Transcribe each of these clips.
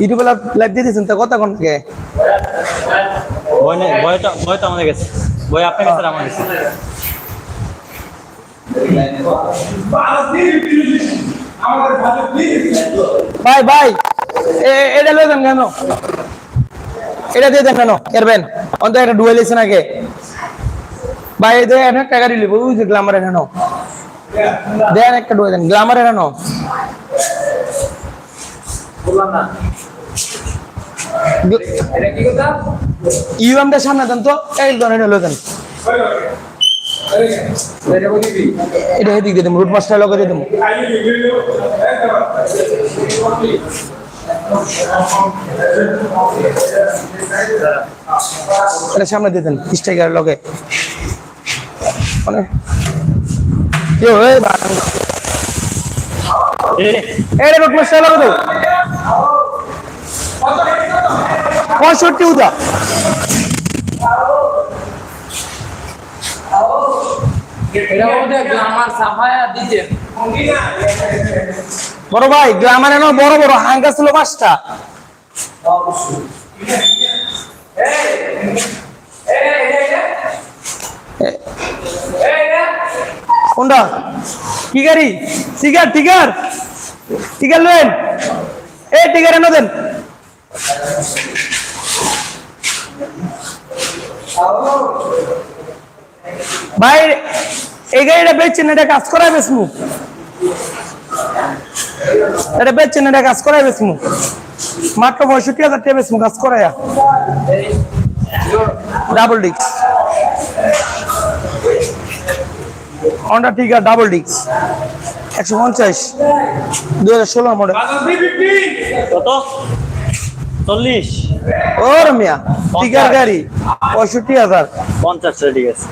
ইউটিউবে লাইভ দিয়ে দিয়েছেন তো কথা কোন থেকে বই নেই বইটা বইটা আমাদের কাছে। বই আপনার কাছে আমার কাছে। ভাই ভাই এটা লয়ে দেন কেন? এটা দিয়ে দেন কেন এরবেন? অন্তত একটা ডুয়েল এসে নাকি? ভাই এই দেন একটা টাকা দিলি ওই যে গ্লামার এখানো দেন একটা ডুয়ে দেন গ্লামার এখানো ইউএমটা সামনে দেন তো। এই এটা লয়ে দেন এটা এদিক দিয়ে দেবো রুট মাস্টার লগে দিয়ে দেবো। এটা সামনে দিয়ে দেন, স্ট্রাইকার লগে। মানে। এটা রুট মাস্টার লগে দাও পঁয়ষট্টি উদা। বড় ভাই গ্রামের এনে বড় বড় হাঙ্গা ছিল পাঁচটা। কোনটা? কি গাড়ি টিকার টিকার। টিকার লেন এ টিকার এনে দেন। ভাই এই গাড়িটা বেচছেন এটা কাজ করাই বেসমু এটা বেচছেন এটা কাজ করাই বেসমু মাত্র পঁয়ষট্টি হাজার টাকা বেসমু কাজ করাইয়া। ডাবল ডিক্স হন্ডা টিকার ডাবল ডিক্স একশো পঞ্চাশ। দু হাজার ষোলো মডেল কত? চল্লিশ। ওর মিয়া টিকার গাড়ি পঁয়ষট্টি হাজার। পঞ্চাশ ঠিক আছে।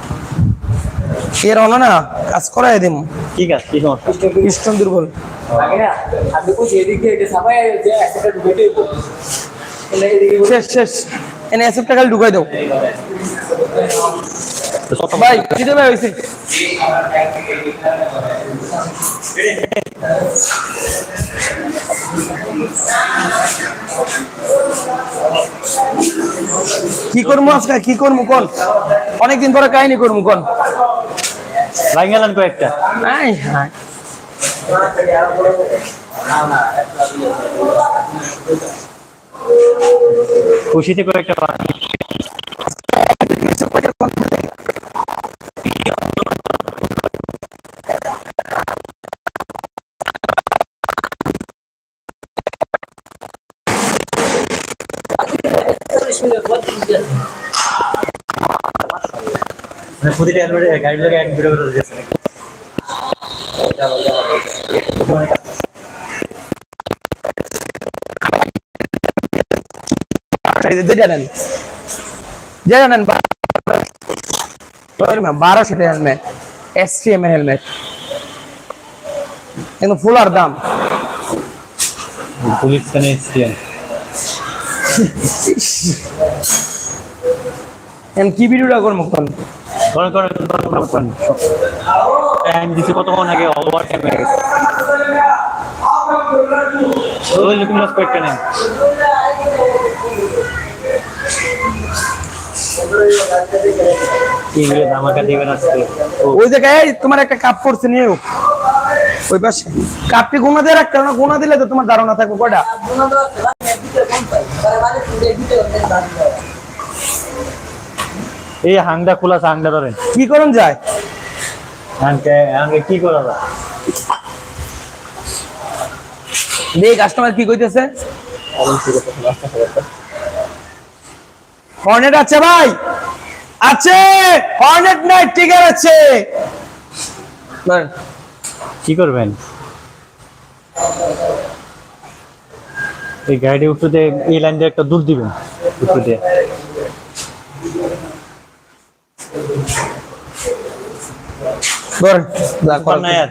এর হলো না কাজ করাই দিম। ঠিক আছে কি সমস্যা ইস্টন দুর্বল। শেষ শেষ। এনে এসব টাকা ঢুকাই দাও। ভাই দিতে ভাই হয়েছে কি করব আজকে? কি করব কোন? অনেকদিন পরে কাহিনী করব কোন? লাইন গেলেন কয়েকটা। আই হাই খুশিতে কয়েকটা মানে প্রতিটা হেলমেটে গাড়ি লাগে এক ভিডিও করে দিয়েছে বারোশো হেলমেট এস এসছিলেন এখন কি ভিডিওটা করব কোন? করেন করেন, করেন টাইম দিচ্ছে কতক্ষণ আগে? ওভার টাইম হয়ে গেছে? ওই লুকিং লস ইংরেজ আমাকে দেবেন আজকে? ওই জায়গায় তোমার একটা কাপ পড়ছে নিয়েও। ওই পাশে। কাপটি গুণা দিয়ে রাখতে না গুণা দিলে তো তোমার ধারণা থাকবে কয়টা? এই হাংটা খোলা আছে হাংটা ধরেন। কি করুন যায়? হাংকে হাংকে কি করা যায়? দেখ কাস্টমার কি কইতেছে? হর্নেট আছে ভাই। আছে। হর্নেট নাই টিগার আছে। কি করবেন? এই গাড়ি উঠতে এই লাইন দিয়ে একটা দূর দিবেন উঠতে ধরেন যা করার নাই আর।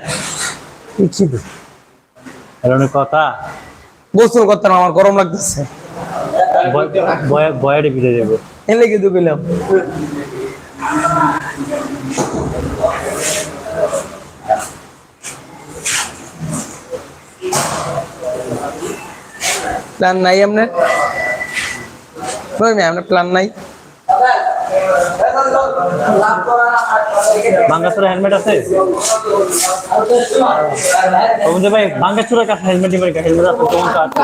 কি ছিল? এর অনেক কথা। গোসল করতাম আমার গরম লাগতেছে। বয়ারে যাব। এলে প্ল্যান নাই আপনার মেয়ে আপনার প্ল্যান নাই? হেলমেট আছে? হেলমেট আছে একটা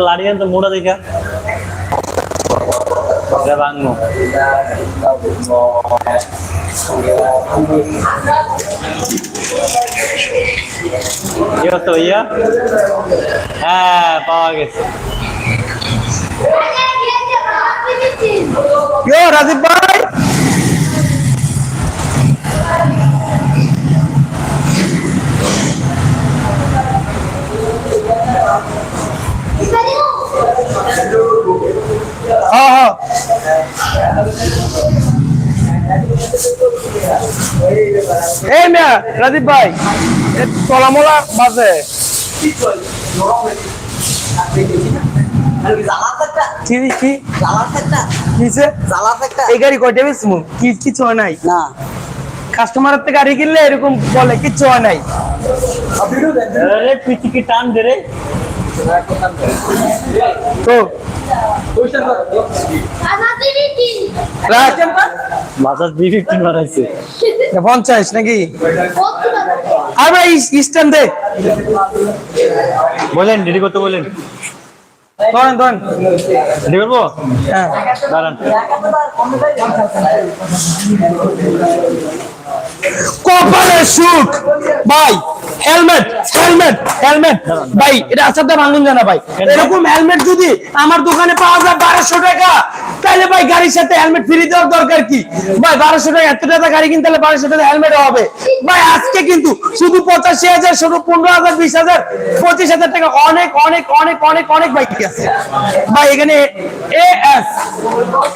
লাড়ি আনতো মোড়া দেখা এটা ভাঙবো কি অবস্থা ভাইয়া হ্যাঁ পাওয়া গেছে ইয়ো রাজীব ভাই হ্যাঁ হ্যাঁ। এই মিয়া রাজীব ভাই তলামলা বাজে। কি কি? কিসে এই গাড়ি কয়টা বেসমু কি কিছু হয় নাই? না। কাস্টমারের থেকে গাড়ি কিনলে এরকম বলে কিচ্ছু হয় নাই। আরে তুই কি টান দে রে। তো বাজার বি ফিফটিন বানাইছে। পঞ্চাশ নাকি? আর ভাই স্ট্যান্ড দে। বলেন রেডি করতে বলেন। ধরেন ধরেন। রেডি করব? হ্যাঁ। দাঁড়ান। কপালে সুখ। ভাই হেলমেট হেলমেট হেলমেট ভাই, এটা আসাদা ভাঙুন জানা ভাই। এরকম হেলমেট যদি আমার দোকানে পাওয়া যায় বারোশো টাকা, তাহলে ভাই গাড়ির সাথে হেলমেট ফ্রি দেওয়ার দরকার কি? ভাই, বারোশো টাকা, এত টাকা গাড়ি কিনতে হলে বারোশো টাকা হেলমেট হবে। ভাই, আজকে কিন্তু শুধু পঁচাশি হাজার, শুধু পনেরো হাজার, বিশ হাজার, পঁচিশ হাজার টাকা অনেক অনেক অনেক অনেক অনেক বাইক আছে। ভাই, এখানে এ এস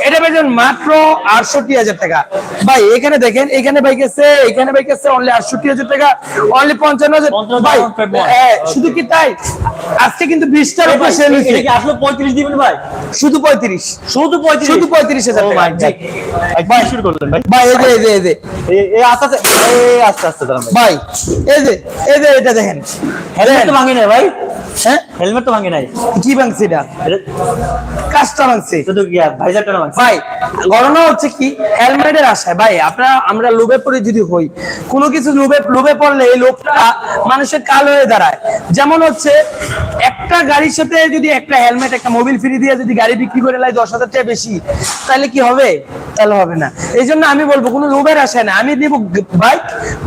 এটা পেয়েছেন মাত্র আটষট্টি হাজার টাকা। ভাই, এখানে দেখেন, এখানে বাইক আছে এখানে অনলি আটষট্টি হাজার টাকা অনলি পঞ্চান্ন হাজার। ভাই শুধু কি তাই? আজকে কিন্তু বিশটার উপরে সেল হয়েছে। আসলে পঁয়ত্রিশ দিবেন ভাই? শুধু পঁয়ত্রিশ। শুধু পঁয়ত্রিশ? শুধু পঁয়ত্রিশ হাজার ভাই শুরু করলেন ভাই। ভাই এই যে এই যে এই যে। এই- এই আস্তে আস্তে আস্তে আস্তে ভাই। এই যে এই যে এটা দেখেন। হেলমেট তো ভাঙে নাই ভাই? হ্যাঁ? হেলমেট তো ভাঙে নাই। কি ভাঙছে এটা? কাজটা ভাঙছে। শুধু কি ভাইজারটা ভাঙছে? ভাই ঘটনা হচ্ছে কি হেলমেটের আশায়। ভাই আপনারা আমরা লোভে পড়ে যদি হই কোনো কিছু লোভে লোভে পড়লে এই লোভটা মানুষের কাল হয়ে দাঁড়ায়। যেমন হচ্ছে একটা গাড়ির সাথে যদি একটা হেলমেট একটা মোবিল ফ্রি দিয়ে যদি গাড়ি বিক্রি করে লাই দশ হাজার টাকা বেশি তাহলে কি হবে? তাহলে হবে না। এই জন্য আমি বলব কোনো লোভের আশায় না। আমি নিব বাইক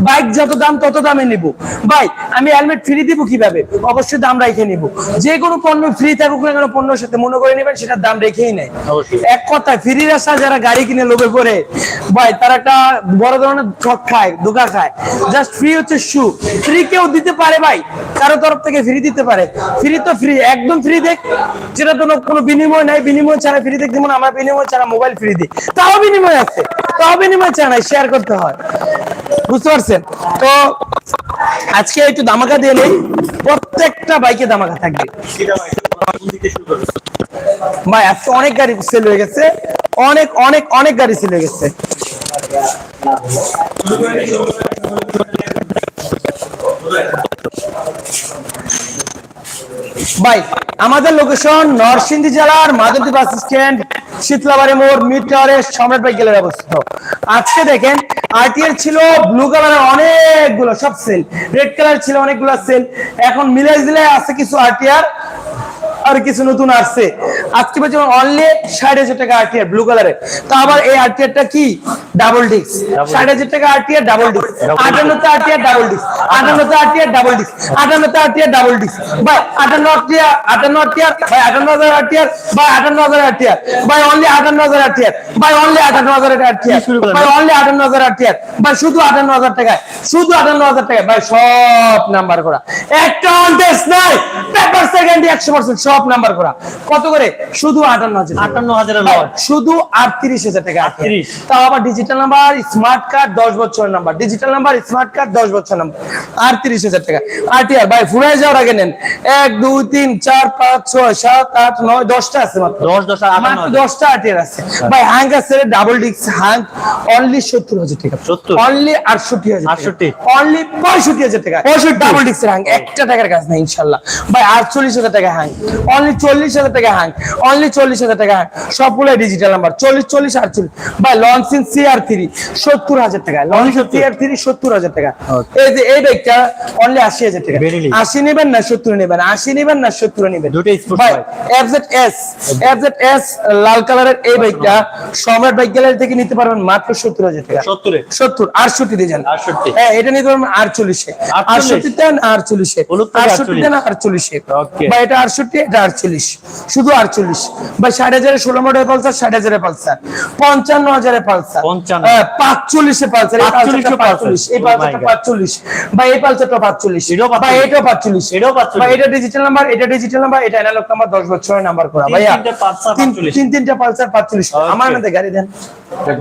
বাইক যত দাম তত দামে নিব। ভাই আমি হেলমেট ফ্রি দিব কীভাবে? অবশ্যই দাম রেখে নিব। যে কোনো পণ্য ফ্রি থাকুক না কেন পণ্যের সাথে মনে করে নেবেন সেটার দাম রেখেই নেয়। এক কথায় ফ্রির আশা যারা গাড়ি কিনে লোভে পড়ে ভাই তারা একটা বড় ধরনের ঠক খায় ধোকা খায়। জাস্ট ফ্রি হচ্ছে শু ফ্রি কেউ দিতে পারে ভাই, কারও তরফ থেকে ফ্রি দিতে পারে। ফ্রি তো ফ্রি একদম ফ্রি দেখ। যেটা তো কোনো বিনিময় নাই, বিনিময় ছাড়া ফ্রি দেখ। যেমন আমরা বিনিময় ছাড়া মোবাইল ফ্রি দিই তাও বিনিময় আছে তাও বিনিময় ছাড়া নাই শেয়ার করতে হয়। বুঝতে পারছেন? তো আজকে একটু দামাকা দিয়ে নেই, প্রত্যেকটা বাইকে দামাকা থাকবে। ভাই অনেক গাড়ি সেল হয়ে গেছে। অনেক অনেক অনেক গাড়ি সেল হয়ে গেছে। ভাই, আমাদের লোকেশন নরসিংদী জেলার মাধবদী বাস স্ট্যান্ড শীতলাবাড়ি মোড় টাওয়ারে সম্রাট বাইক গেলে অবস্থিত। আজকে দেখেন আরটিআর ছিল ব্লু কালারের অনেকগুলো, সব সেল রেড কালার ছিল, অনেকগুলো সেল এখন মিলাই দিলে আছে কিছু আরটিআর আর কিছু নতুন আসছে। আজকে পেয়েছে অনলি ষাট হাজার টাকা আরটিআর ব্লু কালারে তো আবার এই আরটিআরটা কি? ডাবল ডিস্ক ষাট হাজার টাকা আরটিআর ডাবল ডিস্ক আটান্নতে আরটিআর ডাবল ডিস্ক আটান্নতে আরটিআর ডাবল ডিস্ক আটান্নতে আরটিআর ডাবল ডিস্ক ভাই আটান্ন আরটিআর আটান্ন আরটিআর ভাই আটান্ন হাজার আরটিআর ভাই আটান্ন হাজার আরটিআর ভাই অনলি আটান্ন হাজার আরটিআর ভাই অনলি আটান্ন হাজার আরটিআর শুরু করলেন? ভাই অনলি আটান্ন হাজার আর আরটিআর ভাই শুধু আটান্ন হাজার টাকায় শুধু আটান্ন হাজার টাকায়। ভাই সব নাম্বার করা। একটা অনটেস্ট নাই। পেপার সেকেন্ড একশো পার্সেন্ট সব নাম্বার করা। কত করে? শুধু আটান্ন হাজার আটান্ন হাজারের লট শুধু আটত্রিশ হাজার টাকা 38 তাও আবার ডিজিটাল নাম্বার স্মার্ট কার্ড দশ বছরের number digital number smart card দশ বছর নাম্বার আটত্রিশ হাজার টাকা। আরটিআর ভাই ফুরাই যাওয়ার আগে নেন। এক দুই তিন চার পাঁচ ছয় সাত আট নয় দশটা আছে মাত্র। দশ দশ। দশটা আরটিআর আছে। ভাই হ্যাঙ্গ আছে ডাবল ডিস্ক হ্যাঙ্গ অনলি সত্তর হাজার টাকা। 70 অনলি আটষট্টি হাজার 68 অনলি পঁয়ষট্টি হাজার টাকা। পঁয়ষট্টি। ডাবল ডিস্কের হ্যাঙ্গ একটা টাকার কাজ নাই ইনশাল্লাহ। ভাই আটচল্লিশ হাজার টাকা হ্যাঙ্গ অনলি চল্লিশ হাজার টাকা হ্যাঙ্গ অনলি চল্লিশ হাজার টাকা হ্যাঙ্গ সবগুলো ডিজিটাল নাম্বার চল্লিশ চল্লিশ আটচল্লিশ। ভাই লঞ্চিন সিআর থ্রি সত্তর হাজার টাকা। লঞ্চিন সিআর থ্রি সত্তর হাজার টাকা। এই যে এই বাইকটা অনলি আশি হাজার টাকা। আশি নেবেন না সত্তর নেবেন? আশি নেবেন না সত্তর নেবেন। এফজেড এস এফজেড এস লাল কালারের এই বাইকটা সম্রাট বাইক গ্যালারি থেকে নিতে পারবেন মাত্র সত্তর হাজার টাকা। সত্তরে? সত্তর আটষট্টি দিয়ে যান। হ্যাঁ এটা নিতে পারবেন আটচল্লিশে। আটষট্টি দেন আটচল্লিশে। আটষট্টি 48 দেন আটচল্লিশে। বা এটা আটষট্টি এটা আটচল্লিশ শুধু আটচল্লিশ। বা ষাট হাজারের ষোলো মডেল পালসার ষাট হাজারের পালসার। পঞ্চান্ন হাজারের পালসার। 55 হ্যাঁ, পাঁচচল্লিশে পালসার এই 45 পালসারটা পালসার। পাঁচচল্লিশ। এই Oh পালসারটা পাঁচচল্লিশ। বা এই পালসারটা পাঁচচল্লিশ। এটাও বা এটাও পাঁচচল্লিশ। এটাও 45 বা এটা ডিজিটাল নাম্বার এটা ডিজিটাল নাম্বার এটা অ্যানালগ নাম্বার দশ বছরের নাম্বার করা। তিন ভাইয়া তিনটে পালসার তিন তিনটা পালসার পাঁচচল্লিশ। আমার মধ্যে গাড়ি দেন।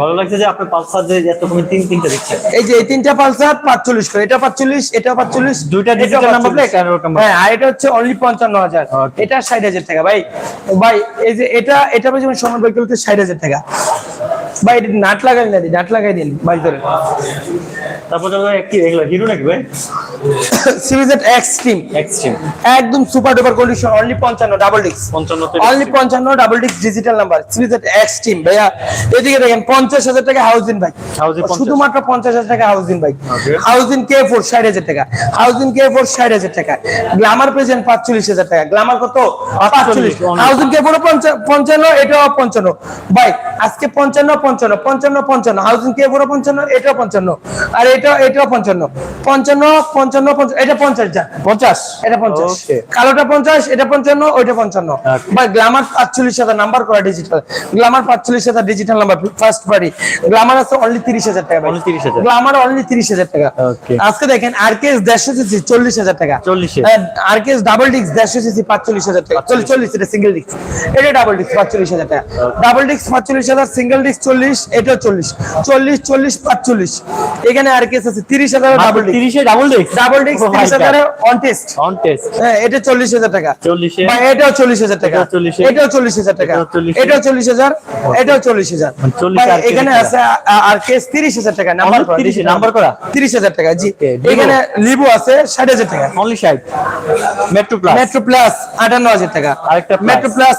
ভালো লাগছে যে আপনি পালসার যে এত কমে তিন তিনটা দিচ্ছেন এই যে এই তিনটা পালসার পাঁচচল্লিশ করে। এটা পাঁচচল্লিশ এটা পাঁচচল্লিশ দুইটা এটাও digital number 45 plate, analog number। হ্যাঁ আর এটা হচ্ছে অনলি হাজার. এটা ষাট হাজার টাকা। ভাই ভাই, এই যে এটা এটা পেয়েছে সমান বই ষাট হাজার টাকা। ভাই, এটা নাট লাগাই না দি নাট লাগাই দিন ভাই ধরে। তারপর তো কি এগুলো? হিরো নাকি ভাই? সিরিজের এক্সট্রিম এক্সট্রিম একদম সুপার ডুপার কন্ডিশন অনলি পঞ্চান্ন ডাবল ডিস্ক পঞ্চান্ন অনলি পঞ্চান্ন ডাবল ডিস্ক ডিজিটাল নাম্বার সিরিজের এক্সট্রিম ভাইয়া। এদিকে দেখেন পঞ্চাশ হাজার টাকা হাউজিং বাইক শুধুমাত্র পঞ্চাশ হাজার টাকা হাউজিং বাইক হাউজিং কে ফোর ষাট হাজার টাকা। হাউজিং কে ফোর ষাট হাজার টাকা। গ্লামার প্রেজেন্ট পাঁচচল্লিশ হাজার টাকা। গ্লামার কত? পাঁচচল্লিশ only। হাউজিং কে ফোর পঞ্চান্ন এটাও পঞ্চান্ন। ভাই আজকে পঞ্চান্ন পঞ্চান্ন পঞ্চান্ন পঞ্চান্ন। হাউজিং কে ফোর পঞ্চান্ন এটাও পঞ্চান্ন। আর এটা পঞ্চান্ন। পঞ্চান্ন পঞ্চান্ন পঞ্চান্ন এটা পঞ্চাশ যা। পঞ্চাশ? এটা পঞ্চাশ। Okay. কালোটা পঞ্চাশ এটা পঞ্চান্ন ওইটা পঞ্চান্ন। Okay. ভাই গ্লামার পাঁচচল্লিশ হাজার নাম্বার করা ডিজিটাল পাঁচচল্লিশ হাজার digital number first party glamour আছে অনলি তিরিশ হাজার টাকা Only 30,000 গ্লামার অনলি তিরিশ হাজার টাকা। Okay. আজকে দেখেন আরকেএস দেড়শো সিসি চল্লিশ হাজার টাকা। 40 আরকেএস ডাবল ডিস্ক দেড়শো সিসি পাঁচচল্লিশ হাজার টাকা। চল্লিশ চল্লিশ এটা সিঙ্গেল ডিস্ক এটা ডাবল পাঁচচল্লিশ হাজার টাকা। ডাবল পাঁচচল্লিশ হাজার সিঙ্গেল ডিস্ক চল্লিশ এটাও চল্লিশ। চল্লিশ চল্লিশ পাঁচচল্লিশ। এখানে আরকেএস আছে তিরিশ হাজার ডাবল ডিস্ক তিরিশে double disc double disc Oh my তিরিশ God. হাজারে অন টেস্ট অন টেস্ট হ্যাঁ এটা চল্লিশ হাজার টাকা। 40 এ? এটাও চল্লিশ হাজার টাকা। এটাও 40 এ? এটাও চল্লিশ হাজার টাকা। এটাও 40 এটাও চল্লিশ হাজার এটাও চল্লিশ হাজার। মানে 40 ভাই, এখানে আছে আর কেস তিরিশ হাজার টাকা নাম্বার 30 নাম্বার করা? তিরিশ হাজার টাকা জি। এখানে লিবু আছে ষাট হাজার টাকা। অনলি ষাট। মেট্রো প্লাস মেট্রো প্লাস আটান্ন হাজার টাকা। আরেকটা। মেট্রো প্লাস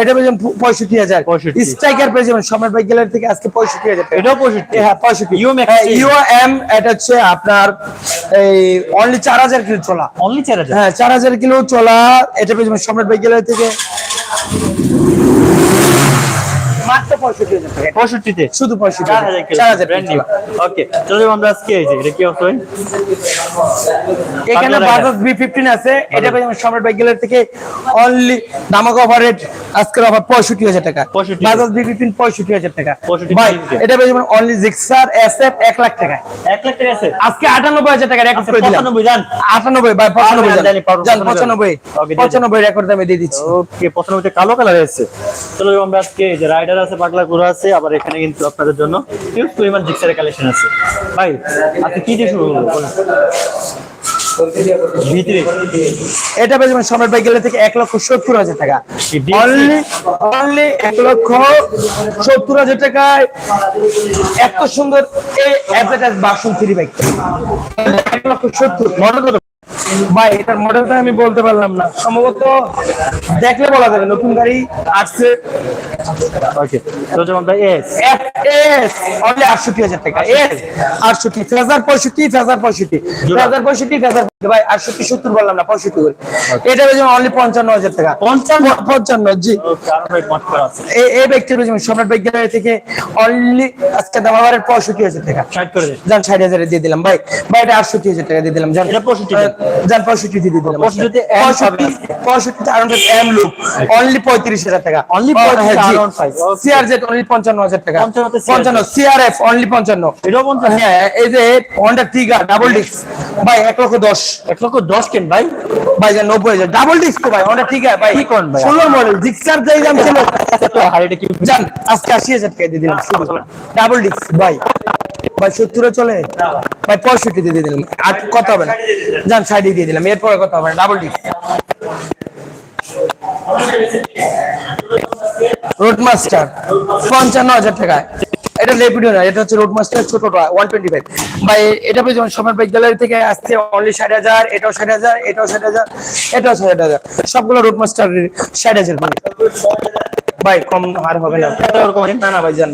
এটা পঁয়ষট্টি হাজার। 65 স্ট্রাইকার পেয়েছেন সময় গ্যালারি থেকে আজকে পঁয়ষট্টি হাজার টাকা। এটাও পঁয়ষট্টি। হ্যাঁ পঁয়ষট্টি। Yo Max হ্যাঁ, Steel। ইউ এম এটা হচ্ছে আপনার এই অনলি চার হাজার কিলো চলা। অনলি চার হাজার? হ্যাঁ চার হাজার কিলো চলা এটা পেয়েছে সম্রাট বাইক গ্যালারি থেকে। মাত্র পঁয়ষট্টি হাজার টাকা। শুধু পঁয়ষট্টি চার হাজার চার হাজার ব্র্যান্ড নিউ ওকে চলো আমরা আজকে এই যে এটা কি অবস্থা এখানে বাজাজ বি ফিফটিন আছে। এটা পেয়ে সম্রাট বাইক গ্যালারি থেকে অনলি দামাক আজকের অফার টাকা। বাজাজ টাকা। ভাই এটা জিক্সার লাখ টাকা। লাখ টাকা আছে। আজকে আটানব্বই হাজার টাকা রেকর্ড করে দিলাম। পঁচানব্বই যান আটানব্বই ভাই পঁচানব্বই জানি, পঁচানব্বই। পঁচানব্বই। পঁচানব্বই রেকর্ড দামে দিয়ে দিচ্ছি। ওকে কালো কালার আছে চলো আমরা আজকে এই যে রাইডার আছে পাগলা ঘোড়া আছে আবার এখানে কিন্তু আপনাদের জন্য হিউজ পরিমাণ জিক্সারের কালেকশন আছে। ভাই আপনি কি দিয়ে শুরু করব বলুন। ভিতরে। এটা সম্রাট বাইক গ্যালারি থেকে এক লক্ষ সত্তর হাজার টাকা। অনলি অনলি এক লক্ষ সত্তর হাজার টাকায় এত সুন্দর এই অ্যাডভার্টাইজ বাসন থ্রি বাইক এক লক্ষ সত্তর। মডেল কত? ভাই এটার মডেলটা আমি বলতে পারলাম না। সম্ভবত দেখলে বলা যাবে নতুন গাড়ি আসছে। ওকে চলো ভাই এস এস অনলি আটষট্টি হাজার টাকা এস আটষট্টি ফেজার পঁয়ষট্টি হাজার পঁয়ষট্টি হাজার পঁয়ষট্টি ফেজার ভাই আটষট্টি সত্তর বললাম না পঁয়ষট্টি করে এটা বেজে অনলি পঞ্চান্ন হাজার টাকা। পঞ্চান্ন? জি। এই- এই ব্যক্তির বেজে সম্রাট বিজ্ঞানের থেকে অনলি আজকে দাম আমার পঁয়ষট্টি হাজার টাকা। ষাট করে দিন যান ষাট হাজারে দিয়ে দিলাম ভাই। ভাই এটা আটষট্টি হাজার টাকা দিয়ে দিলাম যান এটা 65 আহ, যান পঁয়ষট্টি দিয়ে দিলাম 65 তে M পঁয়ষট্টি পঁয়ষট্টি আরাউন্ড এম লুক অনলি পঁয়ত্রিশ হাজার টাকা। Only 35 around five, okay. CRZ only পঞ্চান্ন হাজার টাকা। 55 তে CRZ পঞ্চান্ন সিআরএফ অনলি পঞ্চান্ন। এটাও পঞ্চান্ন। হ্যাঁ এই যে হন্ডা ডাবল ডিস্ক ভাই এক লক্ষ দশ। এক লক্ষ দশ কেন ভাই? ভাই নব্বই হাজার। ডাবল ডিস্ক ভাই হন্ডা টিগার ভাই। কি কোন ভাই? মডেল জিক্সার যেই দাম ছিল। এটা কি? যান আজকে আশি হাজার টাকা দিয়ে দিলাম ডাবল ডিস্ক ভাই। ভাই সত্তরে চলে। ভাই পঁয়ষট্টি দিয়ে দিলাম। আর কত হবে না। যান সাইডে দিয়ে দিলাম। এরপরে কত হবে না। ডাবল ডিস্ক রোড মাস্টার পঞ্চান্ন হাজার টাকা এটা লেপিডো না এটা হচ্ছে রোড মাস্টার ছোটটা ওয়ান টোয়েন্টি ফাইভ ভাই এটা পেয়েছে বাইক বিদ্যালয় থেকে আসছে অনলি ষাট হাজার এটাও ষাট হাজার এটাও ষাট হাজার এটাও ষাট হাজার সবগুলো রোড মাস্টার ষাট হাজার মানে। ভাই কম আর হবে না। না না ভাই জান।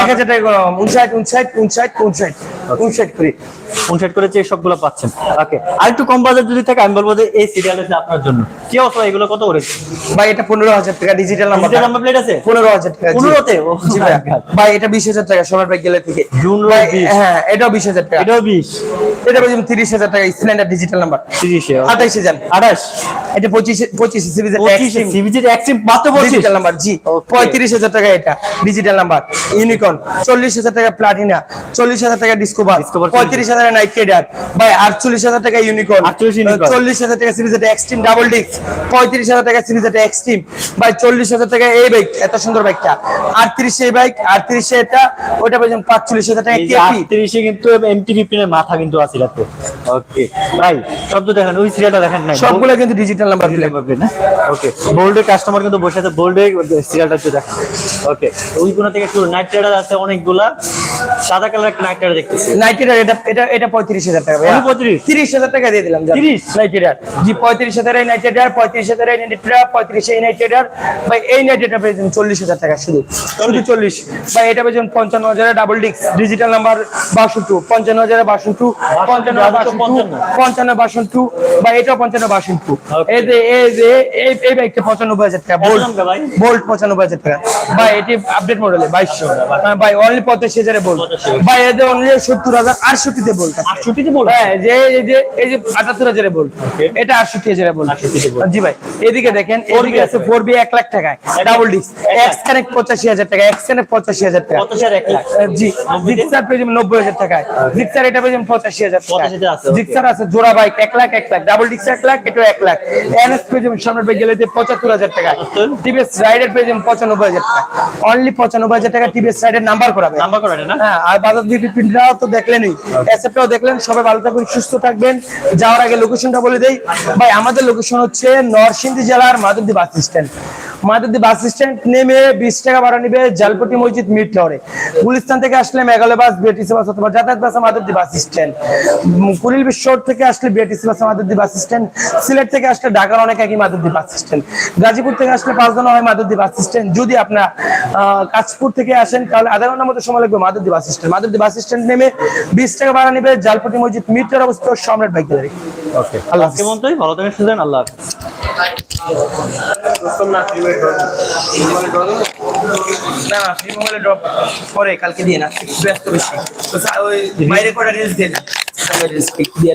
এক হাজার টাকা উনষাট উনষাট উনষাট উনষাট। উনষাট করি। উনষাট করে যে সবগুলো পাচ্ছেন। ওকে আর একটু কম বাজেট যদি থাকে আমি বলব যে এই সিরিয়াল আছে আপনার জন্য। কি অবস্থা? এগুলো কত ভাই এটা পনেরো হাজার টাকা digital number digital number plate আছে? পনেরো হাজার টাকা পনেরোতে? জি ভাই। ভাই। এটা বিশ হাজার টাকা সবার ব্যাগ গেলে থেকে। জুন ভাই, হ্যাঁ এটাও বিশ হাজার টাকা। এটাও বিশ। এটা বলছি তিরিশ হাজার টাকা স্প্লেন্ডার ডিজিটাল নাম্বার তিরিশে আঠাইশ হাজার আঠাশ? এটা পঁচিশ পঁচিশ পঁচিশে সিবিজির মাত্র ডিজিটাল নাম্বার জি। পঁয়ত্রিশ হাজার টাকা এটা ডিজিটাল নাম্বার ইউনিকর্ন চল্লিশ হাজার টাকা প্লাটিনা চল্লিশ হাজার টাকা ডিসকোভার পঁয়ত্রিশ হাজার নাইট রাইডার ভাই আটচল্লিশ হাজার টাকা ইউনিকর্ন চল্লিশ হাজার টাকা সিরিজ এটা এক্সট্রিম ডাবল ডিস্ক পঁয়ত্রিশ হাজার টাকা সিরিজ এটা এক্সট্রিম ভাই চল্লিশ হাজার টাকা এই বাইক এত সুন্দর বাইকটা আটত্রিশে এই বাইক আটত্রিশে এটা ওটা পেয়েছেন পাঁচচল্লিশ হাজার টাকা এই যে কেপি আটত্রিশে কিন্তু এমটিভি পিনের মাথা কিন্তু আছে রাতে ওকে ভাই সব তো দেখেন ওই সিরিয়ালটা দেখেন নাই সবগুলো কিন্তু ডিজিটাল নাম্বার দিলে ওকে বোল্ডের কাস্টমার কিন্তু বসে আছে বোল্ডে সিরিয়ালটা একটু দেখেন ওকে ওইগুলো থেকে একটু নাইট রাইডার আছে অনেকগুলা সাদা কালার নাইট রাইডার দেখতেছি নাইট এটা এটা এটা পঁয়ত্রিশ হাজার টাকা ভাই only 35? তিরিশ হাজার টাকা দিয়ে দিলাম 30? নাইট রাইডার জি পঁয়ত্রিশ হাজার এই নাইট রাইডার পঁয়ত্রিশ হাজার এই নাইট এই নাইট রাইডার ভাই এই রাইডার পেয়েছেন চল্লিশ হাজার টাকা শুধু। শুধু ভাই এটা পঞ্চান্ন হাজারে ডাবল ডিস্ক ডিজিটাল নাম্বার বাসন টু পঞ্চান্ন হাজারে বাসন টু পঞ্চান্ন বাসন টু পঞ্চান্ন বাসন টু বা এটাও পঞ্চান্ন বাসন টু Okay. এই যে এই যে এই এই বাইকটা পঁচানব্বই হাজার টাকা বোল্ট বোল্ট পঁচানব্বই হাজার টাকা। ভাই এটি আপডেট মডেলে বাইশশো। ভাই। অনলি পঁচাশি হাজারে বোল্ট 85,000 ভাই এদের অনলি সত্তর হাজার আটষট্টিতে বোল্ট। আটষট্টিতে বল হ্যাঁ যে এই যে এই যে আটাত্তর হাজারে বল এটা আটষট্টি হাজারে বল 68 তে বল। জি ভাই এদিকে দেখেন এদিকে আছে ফোর বি এক লাখ টাকায় ডাবল ডিস্ক এক্স কানেক্ট পঁচাশি হাজার টাকা এক্স কানেক্ট পঁচাশি হাজার টাকা। এক লাখ। জি জিক্সার পেয়ে যাবেন নব্বই হাজার টাকায়। জিক্সার এটা পেয়ে যাবেন পঁচাশি হাজার টাকা 85 আছে, জিক্সার আছে জোড়া বাইক এক লাখ এক লাখ। ডাবল ডিস্ক এক লাখ এটা এক লাখ। এনএস পেয়ে যাবেন সামনের বাইক গেলে পঁচাত্তর হাজার টাকা টিভিএস রাইডার পেয়ে যাবেন পঁচানব্বই হাজার টাকা অনলি পঁচানব্বই হাজার টাকা টিভিএস রাইডার নাম্বার করাবে। নাম্বার করে না? হ্যাঁ আর বাজার বিক্রি প্রিন্টটাও তো দেখলেনই। অ্যাসেপ্টটাও দেখলেন সবাই ভালো থাকবেন সুস্থ থাকবেন। যাওয়ার আগে লোকেশনটা বলে দেই। ভাই আমাদের লোকেশন হচ্ছে নরসিংদী জেলার Madhabdi bus stand Madhabdi bus stand নেমে বিশ টাকা ভাড়া নিবে জালপটি মসজিদ মিড টাওয়ারে গুলিস্তান থেকে আসলে মেঘালয় বাস বিএটিসি বাস অথবা যাতায়াত bus Madhabdi bus stand. Kuril বিশ্বর থেকে আসলে BATC bus Madhabdi bus stand. Sylhet থেকে আসলে ঢাকার অনেক একই মাধবদী বাস স্ট্যান্ড। গাজীপুর থেকে আসলে পাঁচজন হয় মাধবদী বাস স্ট্যান্ড। যদি আপনার আহ, কাশপুর থেকে আসেন তাহলে আধা ঘণ্টার মতো সময় লাগবে Madhabdi bus stand. Madhabdi bus stand নেমে বিশ টাকা ভাড়া নিবে জালপটি মসজিদ মিটার অবস্থিত সম্রাট বাইক গ্যালারি ওকে আল্লাহ আজকে মতোই ভালো থাকেন। আল্লাহ হাফেজ। না না ফ্রি মোবাইলে ড্রপ পরে কালকে দিয়ে না ব্যস্ত বেশি। ওই বাইরে করে রিলস দিয়ে না রিলস দিয়ে